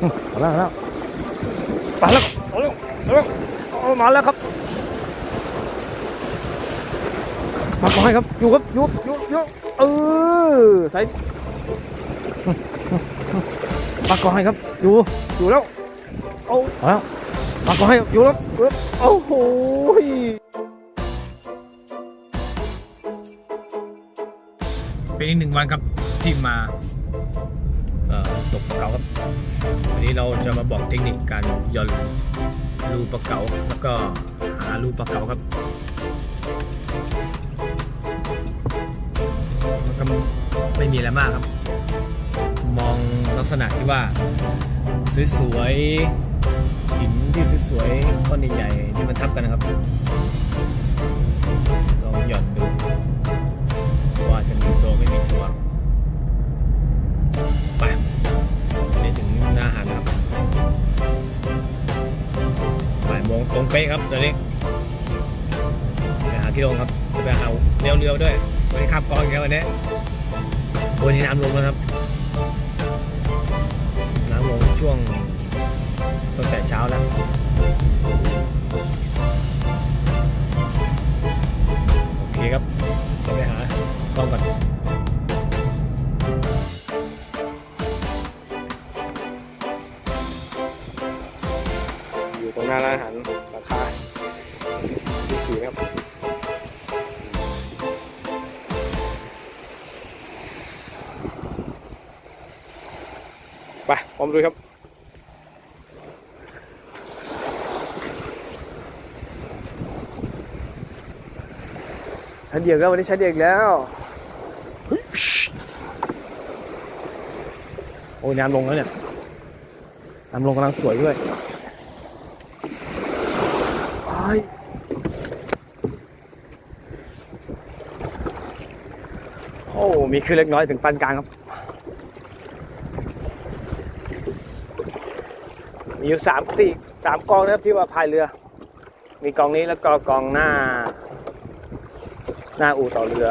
มาแล้วมาแล้วมาแล้วมาแล้วมาแล้วเอามาแล้วครับมาก่อนครับ อยู่ครับอยู่อยู่อยู่เออใส่มาก่อนครับ อยู่ อยู่แล้ว เอาเอาแล้วมาก่อนครับอยู่แล้วอยู่แล้วโอ้โหเป็นอีกหนึ่งวันครับที่มาเอ่อ ตกปลาเก๋าครับวันนี้เราจะมาบอกเทคนิคการย่อนรูปลาเก๋าแล้วก็หารูปลาเก๋าครับมันก็ไม่มีอะไรมากครับ มองลักษณะที่ว่าสวยๆหินที่สวยๆก้อนใหญ่ๆที่มันทับกันนะครับ เป๊ะครับตอนนี้ไปหาที่ลงครับจะไปหาเรือเรือด้วยวันนี้ขับกองอีกแล้ววันนี้วันนี้น้ำลงแล้วครับ ชั้นเดียวแล้ววันนี้ชั้นเดียวอีกแล้วเฮ้ยโอ้ยน้ำลงแล้วเนี่ยน้ำลงกำลังสวยด้วยไปโอ้มีคลื่นเล็กน้อยถึงปานกลางครับ มีอยู่สามสี่สามกองนะครับที่ว่าพายเรือ มีกองนี้แล้วก็กองหน้า หน้าอู่ต่อเรือ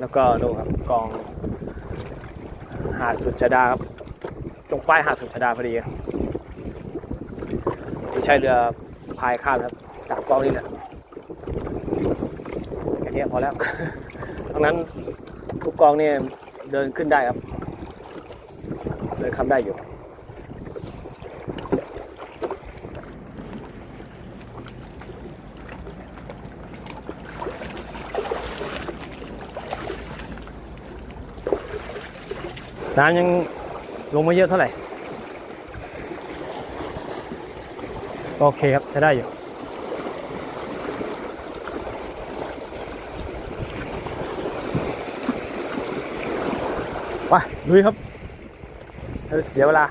แล้วก็นู่นครับกอง หาดสุดชดาครับตรงป้ายหาดสุดชดาพอดีไม่ใช่เรือพายข้ามครับสามกองนี่แหละแค่นี้พอแล้วทั้งนั้นทุกกองเนี่ยเดินขึ้นได้ครับ เดินข้ามได้อยู่ น้ำยังลงไม่เยอะเท่าไหร่ โอเคครับใช้ได้อยู่ไปลุยครับเออเสียเวลา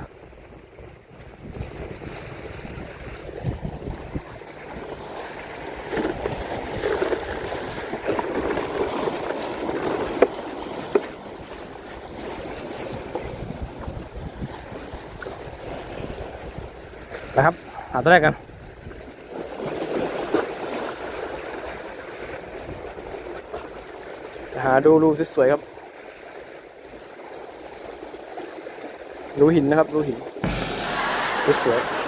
ไปครับ หาตัวแรกกันหาดูรูสวยๆครับรูหินนะครับรูหินสวยๆ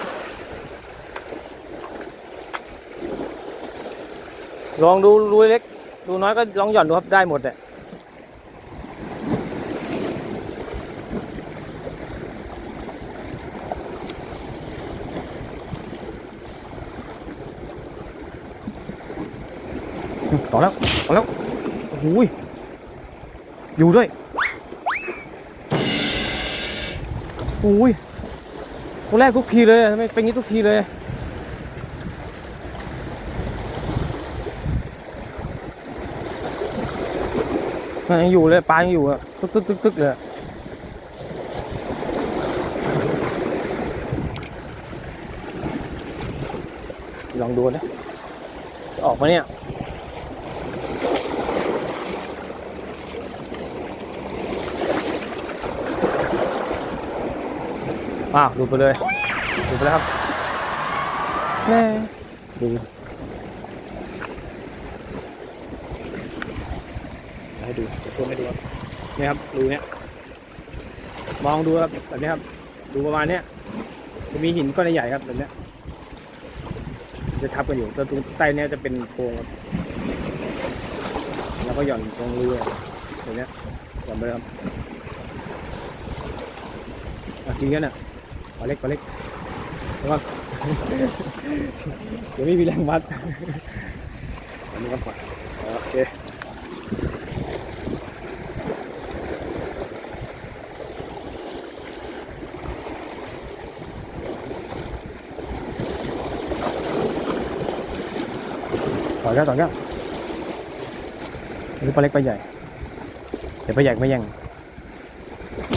ลองดูรูเล็ก ดูน้อยก็ลองหย่อนดูครับได้หมดแหละ ต่อแล้วต่อแล้วโอ้โหยอยู่ด้วยโอ้ยตัวแรกทุกทีเลยทำไมเป็นงี้ทุกทีเลยยังอยู่เลยปลายังอยู่อะตึกตึกตึกตึกเลยลองดูนะจะออกมาเนี่ย อ้าวดูไปเลยดูไปแล้วครับแม่ดูให้ดูจะซูมให้ดูครับนี่ครับดูเนี้ยมองดูครับแบบนี้ครับ ดูประมาณเนี้ยจะมีหินก้อนใหญ่ๆครับแบบเนี้ยจะทับกันอยู่ตัวตรงใต้เนี้ยจะเป็นโพรงครับแล้วก็หย่อนตรงรูเลยแบบเนี้ยหย่อนไปเลยครับอะกินกันอะ ปลาเล็กปลาเล็กวก็เดี๋ยวไม่มีแรงวัดอันนี้ก็ปล่อยโอเคต่อแก้วต่อแก้วอันนี้ปลาเล็กปลาใหญ่ เดี๋ยวปลาใหญ่ไม่ย่ง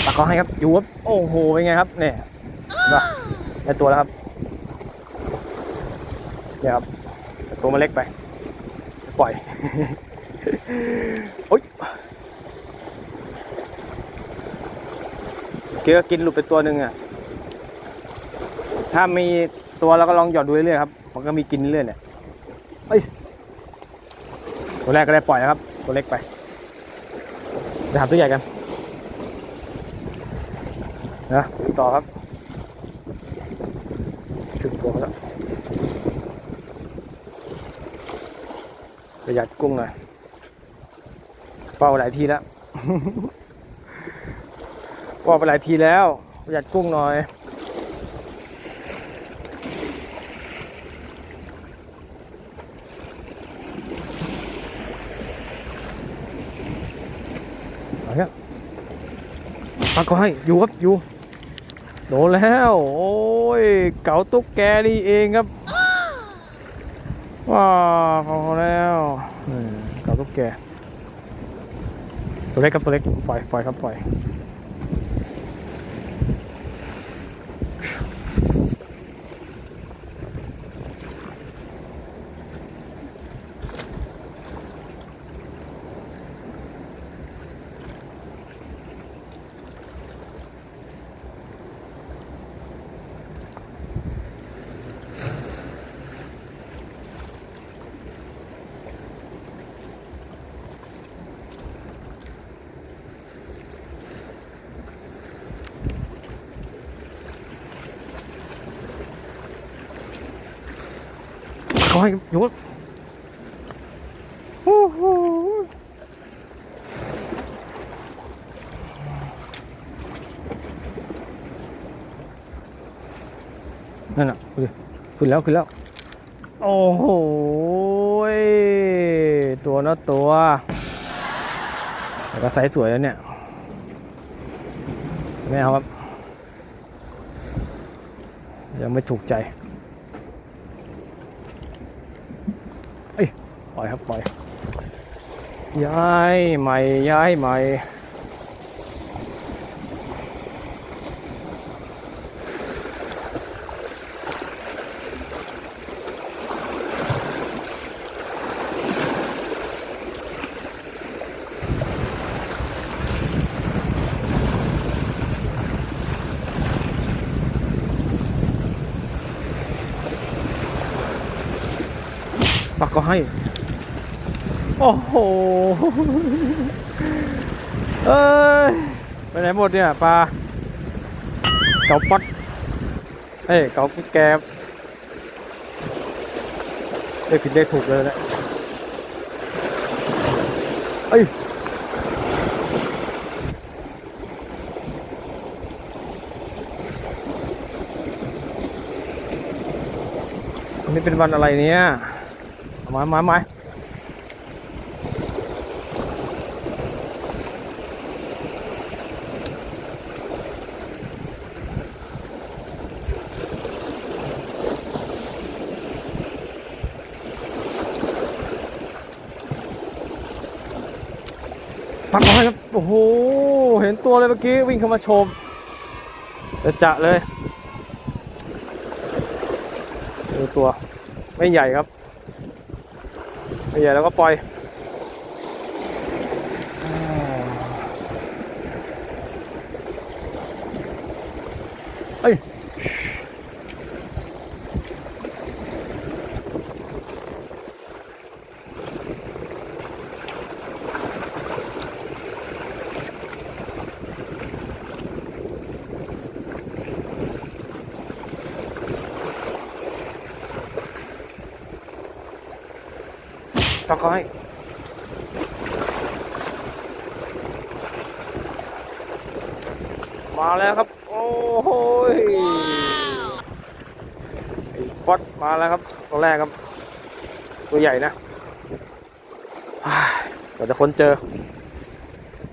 ปลาเขาให้ครับ อยู่ครับ โอ้โห เป็นไงครับ เนี่ย ได้ตัวแล้วครับเนี่ยครับแต่ตัวมันเล็กไป ปล่อยโอ๊ยเกลือกินหลุดไปตัวหนึ่งอะ ถ้ามีตัวเราก็ลองหยอดดูเรื่อยๆครับ มันก็มีกินเรื่อยๆเนี่ยเอ้ย ตัวแรกก็ได้ปล่อยนะครับ ตัวเล็กไปไปหาตัวใหญ่กันนะต่อครับ ถึงตัวแล้วประหยัดกุ้งหน่อยเป่าหลายทีแล้วเป่าไปหลายทีแล้ว ประหยัดกุ้งหน่อยเอาเนี่ยปลาก็ให้อยู่ครับอยู่ โดนแล้ว โอ้ย เก๋าตุ๊กแกนี่เองครับว้าวพอแล้วเก๋าตุ๊กแก ตัวเล็กครับตัวเล็กปล่อยปล่อยครับปล่อย เขาให้ยกโอ้โหนั่นน่ะดูดิขึ้นแล้วขึ้นแล้ว โอ้โหตัวนอะตัวแต่ก็ไซส์สวยแล้วเนี่ยไม่เอาครับยังไม่ถูกใจ ปล่ อยครับปล่อย ย้ายใหม่ย้ายใหม่ปักก็ให้ โอ้โห เอ้ย ไปไหนหมดเนี่ยปลา เกาปัดเอ้ย เกาแกบได้ผิดได้ถูกเลยนะเอ้ยวันนี้เป็นวันอะไรเนี่ย มามามา ปักเอาให้ครับ โอ้โห เห็นตัวเลยเมื่อกี้วิ่งเข้ามาชมจะจะเลยดูตัว ไม่ใหญ่ครับ ไม่ใหญ่แล้วก็ปล่อย ตะกอย มาแล้วครับ โอ้โหไอ้ป๊อตมาแล้วครับตัวแรกครับ ตัวใหญ่นะอ้าจะค้นเจอ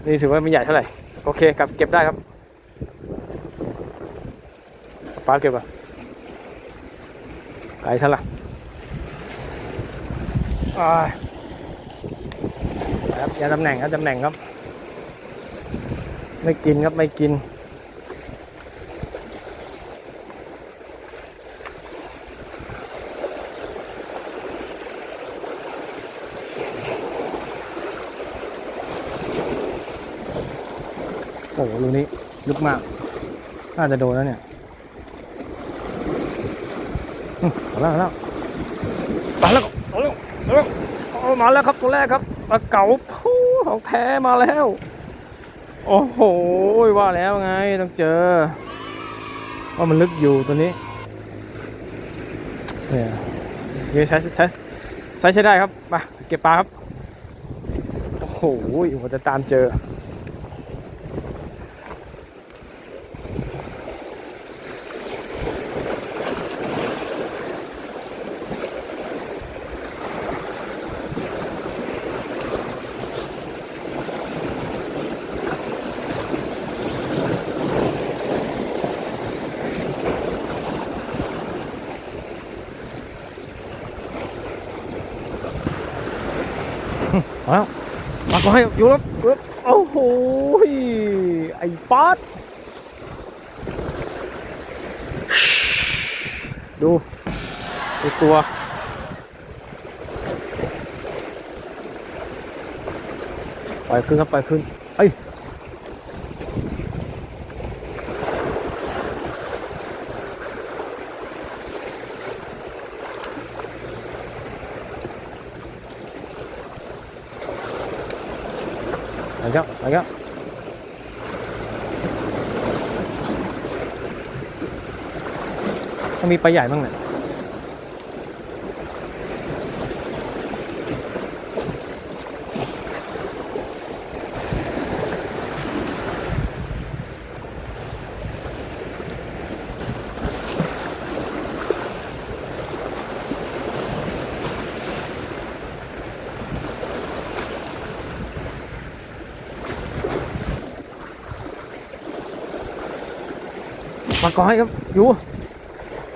นี่ถือว่าไม่ใหญ่เท่าไหร่ โอเคกลับเก็บได้ครับป้าเก็บอะไกลเท่าไหร่ ครับอย่าตำแหน่งครับตำแหน่งครับ ไม่กินครับไม่กิน โอ้โหรูนี้ลึกมาก น่าจะโดนแล้วเนี่ยมเอาแล้วเอาแล้วมาแล้วเอาแล้วเอาแล้วเอามาแล้วครับตัวแรกครับ ปลาเก๋าผู้ของแท้มาแล้ว โอ้โหว่าแล้วไงต้องเจอว่ามันลึกอยู่ตัวนี้เนี่ยยังใช้ใช้ใช้ใช้ได้ครับมาเก็บปลาครับ โอ้โหผมจะตามเจอ ก็ให้อยู่แล้วปึ๊บโอ้โหไอ้ป๊อดดูดูตัวปล่อยขึ้นครับปล่อยขึ้นเอ้ย ไปครับไรับต้องมีปลาใหญ่บ้างเนี่ย มาก่อยครับ อยู่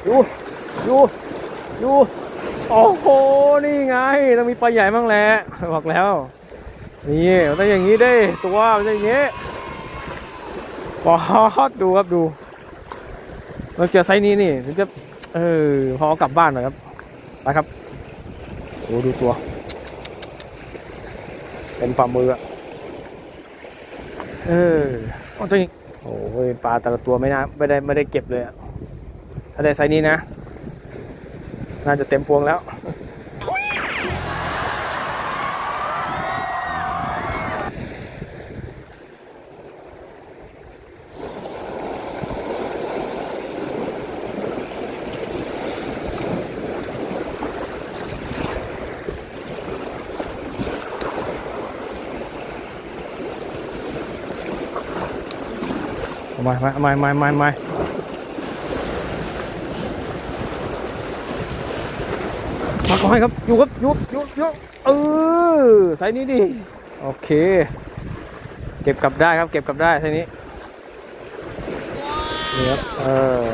อยู่ อยู่ อยู่ โอ้โห นี่ไง ต้องมีปลาใหญ่บ้างแหละ บอกแล้ว นี่ต้องอย่างนี้ดิตัวมันต้องอย่างนี้ปอดดูครับดูเราเจอไซนี้นี่ถึงจะ เออ พอกลับบ้านหน่อยครับ ไปครับ โอ้ดูตัว เป็นฝ่ามืออะเออเอาตัวนี้ โอ้ยปลาแต่ละตัวไม่น่าไม่ได้ไม่ได้เก็บเลยอะถ้าได้ไซนี้นะ น่าจะเต็มพวงแล้ว มามามามามามามาก่อนครับ อยู่ครับอยู่อยู่อยู่เออไซส์นี้ดิ โอเค เก็บกลับได้ครับ เก็บกลับได้ไซส์นี้นี่ครับ เออ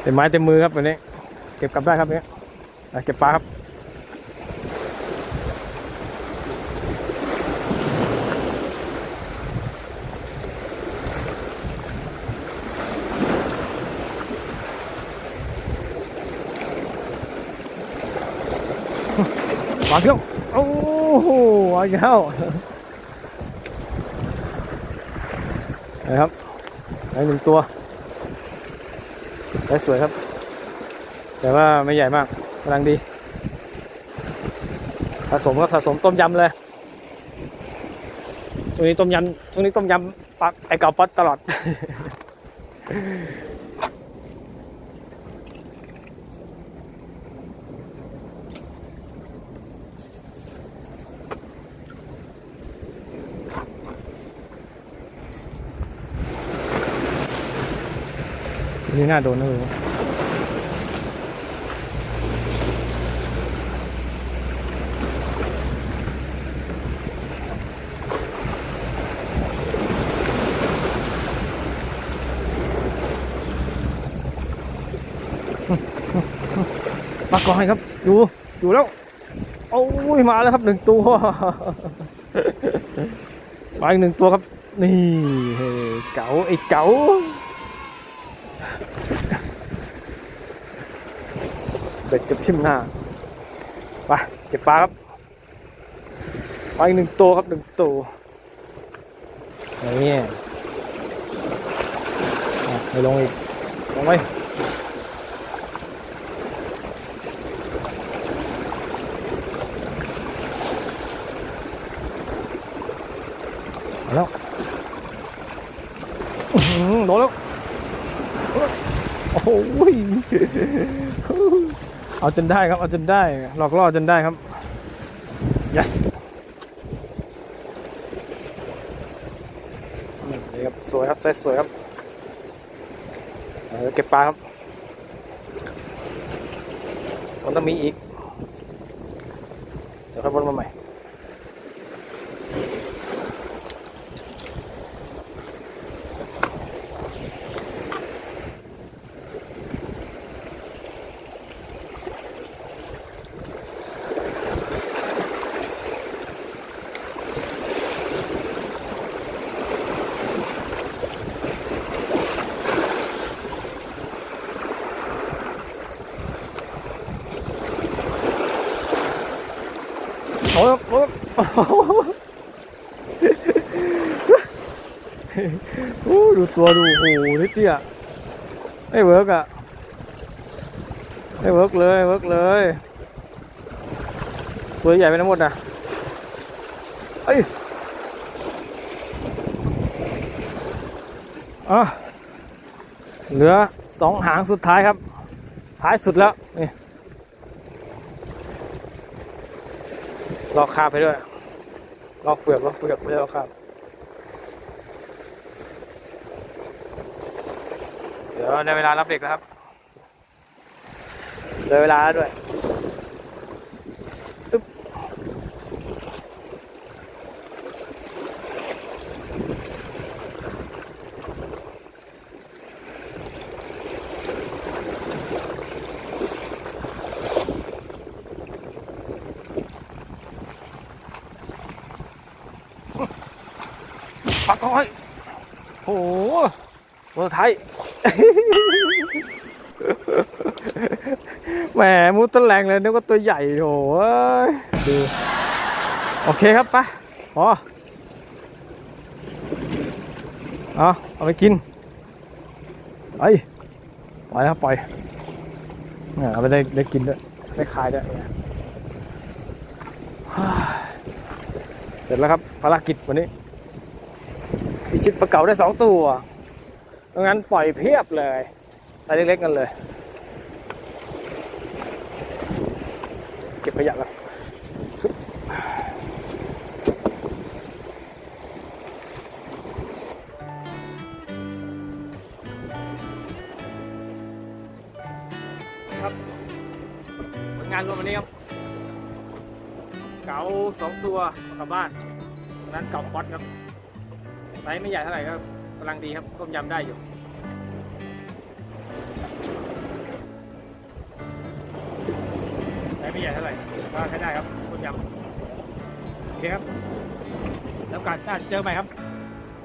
เต็มไม้เต็มมือครับวันนี้ เก็บกลับได้ครับเนี้ยเก็บปลาครับ มาเที่ยวโอ้โหมาอีกแล้วนะครับได้หนึ่งตัวได้สวยครับ แต่ว่าไม่ใหญ่มากกำลังดีสะสมก็สะสมต้มยำเลยช่วงนี้ต้มยำช่วงนี้ต้มยำปักไอเก่าป๊อตตลอด นี่น่าโดนนะเลยมาก่อนครับ อยู่ อยู่แล้ว โอ้ย มาแล้วครับหนึ่งตัว มาอีกหนึ่งตัวครับ นี่เฮ้ยเก๋าไอ้เก๋า เบ็ดกับทิมหน้าไปเก็บปลาครับไปอีกหนึ่งตัวครับหนึ่งตัวนี่อะไปลงอีกลงไปเอาแล้วอื้อหือโดนแล้ว โอ้โห เอาจนได้ครับ เอาจนได้ หลอกล่อจนได้ครับ yes นี่ครับ สวยครับไซส์สวยครับเออเก็บปลาครับมันต้องมีอีก เดี๋ยวค่อยวนมาใหม่ โอ้ยโอ้ย โอ้ดูตัวดูโอ้โหนิดเดียวไม่เวิร์กอะไม่เวิร์กเลยเวิร์กเลยตัวใหญ่ไปทั้งหมดนะเอ้ยอะเหลือสองหางสุดท้ายครับ ท้ายสุดแล้ว นี่ลอกคาไปด้วย ลอกเปลือกลอกเปลือกไม่ได้ลอกครับ เดี๋ยวในเวลารับเด็กแล้วครับเลยเวลาด้วยอึ๊บปักก้อยโอ้โห ตัวไทยแหมมุดต้นแรงเลยนึกว่าตัวใหญ่โถ่เอ้ยดูโอเคครับไปพอเอาเอาไปกินไปปล่อยครับปล่อยเนี่ยเอาไปได้ได้กินด้วยได้ขายด้วยเนี่ยฮ่าเสร็จแล้วครับภารกิจวันนี้พิชิตปลาเก๋าได้สองตัว ดังนั้นปล่อยเพียบเลยใส่เล็กๆกันเลย เก็บขยะกันครับผลงานรวมวันนี้ครับ เก๋าสองตัวกลับบ้านนั้นเก๋าป๊อตครับไซส์ไม่ใหญ่เท่าไหร่ก็ กำลังดีครับต้มยำได้อยู่ไซส์ไม่ใหญ่เท่าไหร่ก็ใช้ได้ครับต้มยำโอเคครับ แล้วการหน้าเจอใหม่ครับ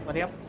สวัสดีครับ